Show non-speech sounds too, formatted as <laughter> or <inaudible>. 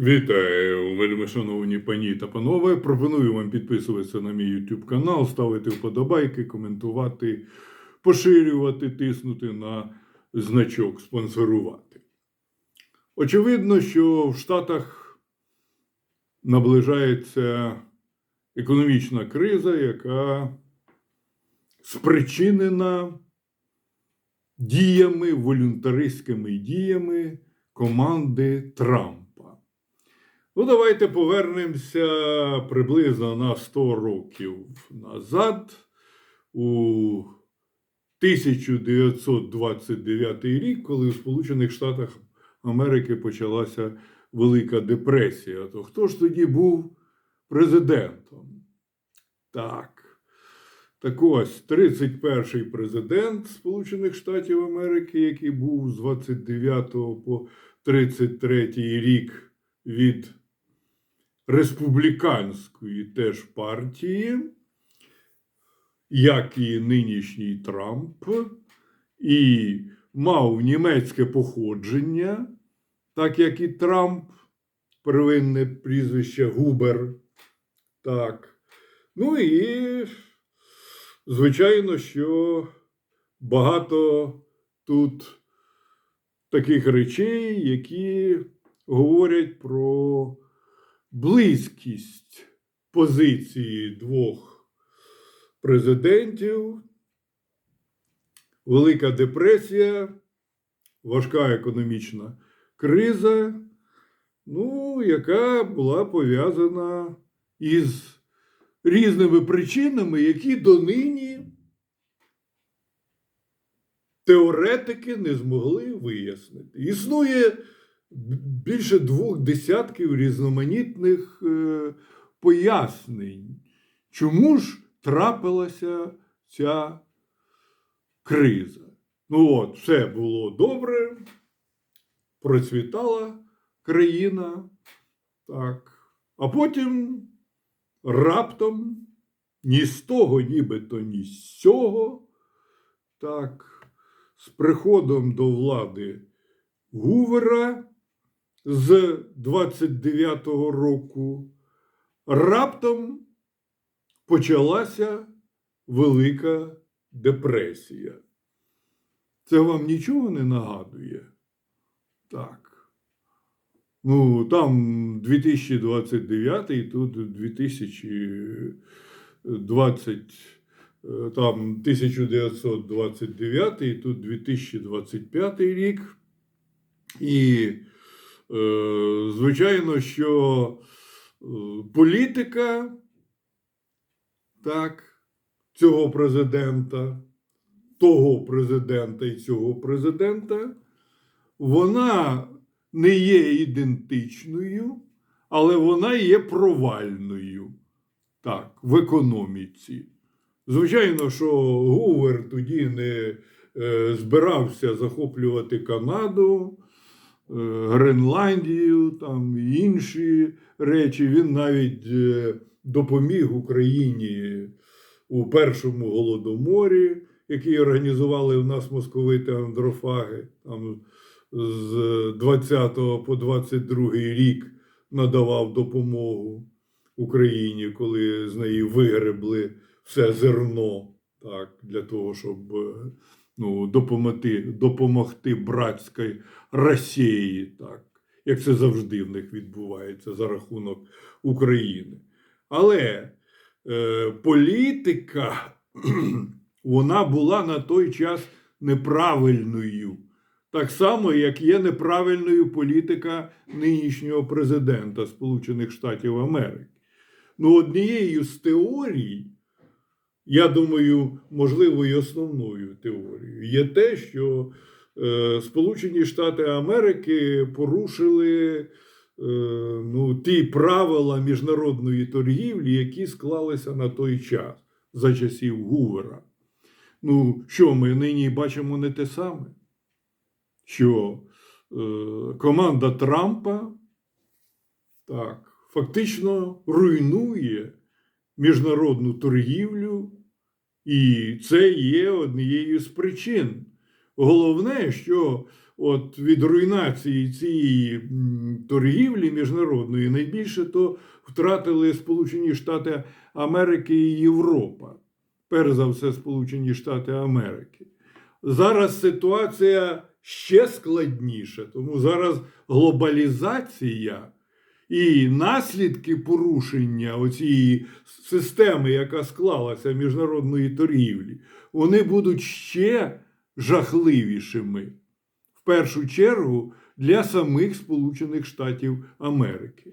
Вітаю, вельми шановні пані та панове. Пропоную вам підписуватися на мій YouTube канал, ставити вподобайки, коментувати, поширювати, тиснути на значок спонсорувати. Очевидно, що в Штатах наближається економічна криза, яка спричинена діями, волюнтаристськими діями команди Трампа. Ну, давайте повернемося приблизно на 100 років назад, у 1929 рік, коли у Сполучених Штатах Америки почалася Велика депресія. То хто ж тоді був президентом? Так. Так ось 31-й президент Сполучених Штатів Америки, який був з 29 по 33 рік від республіканської теж партії, як і нинішній Трамп, і мав німецьке походження, так як і Трамп, первинне прізвище Губер. Так. Ну і, звичайно, що багато тут таких речей, які говорять про близькість позиції двох президентів, Велика депресія, важка економічна криза, ну, яка була пов'язана із різними причинами, які донині теоретики не змогли вияснити. Існує більше двох десятків різноманітних е, пояснень, чому ж трапилася ця криза. Ну от, все було добре, процвітала країна, так. а потім раптом ні з того, нібито ні з цього, так, з приходом до влади Гувера з 29-го року раптом почалася Велика депресія. Це вам нічого не нагадує? Так. Ну, там 2029, тут 2020, е, там 1929, тут 2025 рік. І, звичайно, що е, політика так, цього президента, того президента і цього президента, вона не є ідентичною, але вона є провальною так, в економіці. Звичайно, що Гувер тоді не е, збирався захоплювати Канаду. Е, Гренландію, там інші речі. Він навіть е, допоміг Україні у першому голодоморі, який організували в нас московити андрофаги. Там з 20 по 22 рік надавав допомогу Україні, коли з неї вигребли все зерно, так, для того, щоб е, ну, допомогти, допомогти братській Росії, так, як це завжди в них відбувається за рахунок України. Але е, політика, <clears throat> вона була на той час неправильною. Так само, як є неправильною політика нинішнього президента Сполучених Штатів Америки. Ну, однією з теорій, я думаю, можливо, і основною теорією є те, що е, Сполучені Штати Америки порушили е, ну, ті правила міжнародної торгівлі, які склалися на той час за часів Гувера. Ну, що ми нині бачимо не те саме? Що е, команда Трампа так, фактично руйнує міжнародну торгівлю, і це є однією з причин. Головне, що от від руйнації цієї торгівлі міжнародної найбільше то втратили Сполучені Штати Америки і Європа. Перш за все, Сполучені Штати Америки. Зараз ситуація ще складніша, тому зараз глобалізація і наслідки порушення оцієї системи, яка склалася міжнародної торгівлі, вони будуть ще жахливішими. В першу чергу для самих Сполучених Штатів Америки.